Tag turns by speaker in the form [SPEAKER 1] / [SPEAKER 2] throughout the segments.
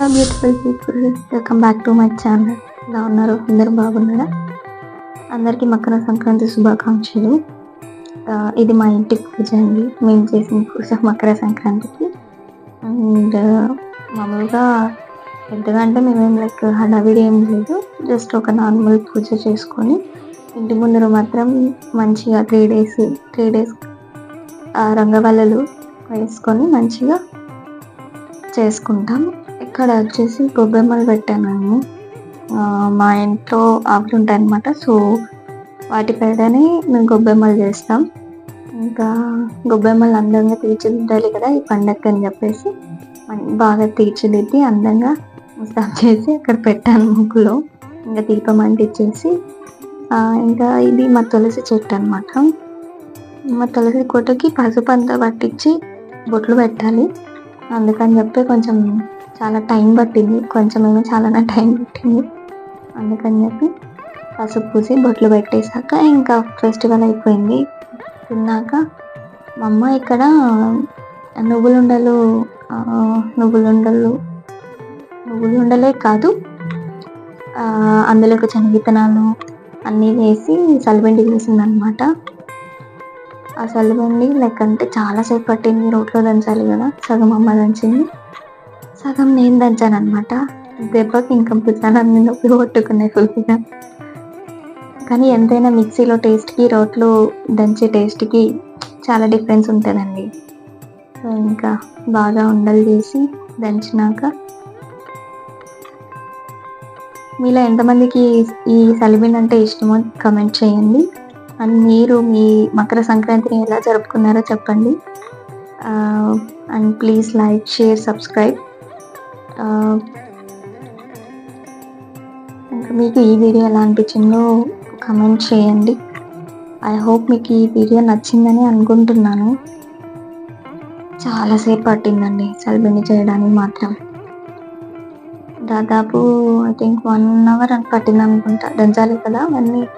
[SPEAKER 1] Beautiful people welcome back to my channel ఎలా ఉన్నారు? అందరూ బాగున్నారా? అందరికీ మకర సంక్రాంతి శుభాకాంక్షలు. ఇది మా ఇంటి పూజ అండి. మేము చేసిన పూజ మకర సంక్రాంతికి. అండ్ మామూలుగా పెద్దగా అంటే మేమేం లైక్ హడావిడి ఏం లేదు. జస్ట్ ఒక నార్మల్ పూజ చేసుకొని ఇంటి ముందర మాత్రం మంచిగా త్రీ డేస్ త్రీ డేస్ రంగవల్లలు వేసుకొని మంచిగా చేసుకుంటాం. ఇక్కడ వచ్చేసి గొబ్బెమ్మలు పెట్టాను ఆ, మా ఇంట్లో ఆవులు ఉంటాయి సో వాటి పేడనే మేము గొబ్బెమ్మలు చేస్తాం. ఇంకా గొబ్బెమ్మలు అందంగా తీర్చిదిద్దాలి కదా ఈ పండగకి అని చెప్పేసి బాగా తీర్చిదిద్ది అందంగా ముస్తాబ్ చేసి అక్కడ పెట్టాను ముగ్గులో. ఇంకా దీపం అంటించేసి ఇంకా ఇది మా తులసి చెట్టు అనమాట మా తులసి కోటకి పసుపు అంతా పట్టించి బొట్లు పెట్టాలి. అందుకని చెప్పి కొంచెం చాలా టైం పట్టింది. కొంచెం ఏమో చాలానే టైం పట్టింది. అందుకని చెప్పి పసుపు పూసి బొట్లు పెట్టేశాక ఇంకా ఫెస్టివల్ అయిపోయింది. తిన్నాక మా అమ్మ ఇక్కడ నువ్వులుండలు నువ్వులుండలు నువ్వులుండలే కాదు ఆ, అందులోకి విత్తనాలు అన్నీ వేసి సలిపిండి వేసింది అనమాట ఆ సలిపిండి లెక్క అంటే చాలాసేపు పట్టింది. రోట్లో దంచాలి కదా సగం అమ్మ దంచింది. సగం నేను దంచాను అనమాట దెబ్బకి ఇంకా భుజాలన్నీ నొప్పి కొట్టుకున్నాయి ఫుల్గా కానీ ఎంతైనా మిక్సీలో టేస్ట్కి రోట్లో దంచే టేస్ట్కి చాలా డిఫరెన్స్ ఉంటుందండి. సో ఇంకా బాగా ఉండలు చేసి దంచినాక మీలో ఎంతమందికి ఈ సలిబిన్ అంటే ఇష్టమో కమెంట్ చేయండి. అండ్ మీరు మీ మకర సంక్రాంతిని ఎలా జరుపుకున్నారో చెప్పండి. And please like share subscribe ఇంకా మీకు ఈ వీడియో ఎలా అనిపించిందో కమెంట్ చేయండి. ఐ హోప్ మీకు ఈ వీడియో నచ్చిందని అనుకుంటున్నాను. చాలాసేపు పట్టిందండి సల్బిండి చేయడానికి మాత్రం. దాదాపు ఐ థింక్ వన్ అవర్ అని పట్టింది అనుకుంటా. దంచాలి కదా అవన్నీ.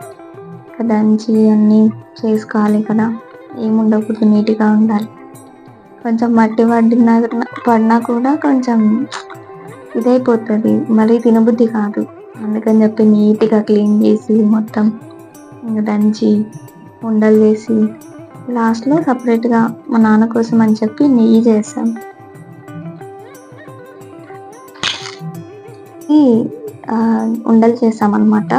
[SPEAKER 1] దంచి అన్నీ చేసుకోవాలి కదా. ఏముండకూడదు నీట్గా ఉండాలి. కొంచెం మట్టి పడినా పడినా కూడా కొంచెం ఇదైపోతుంది. మళ్ళీ తినబుద్ధి కాదు. అందుకని చెప్పి నీట్గా క్లీన్ చేసి మొత్తం ఇంకా దంచి ఉండలు వేసి లాస్ట్లో సపరేట్గా మా నాన్న కోసం అని చెప్పి నెయ్యి చేసాం ఈ, ఉండలు చేసామన్నమాట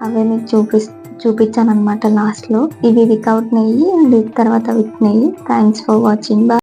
[SPEAKER 1] అవే మీకు చూపి చూపించాను అనమాట లాస్ట్లో. ఇవి వితౌట్ నెయ్యి అండ్ తర్వాత విత్ నెయ్యి. Thanks for watching bye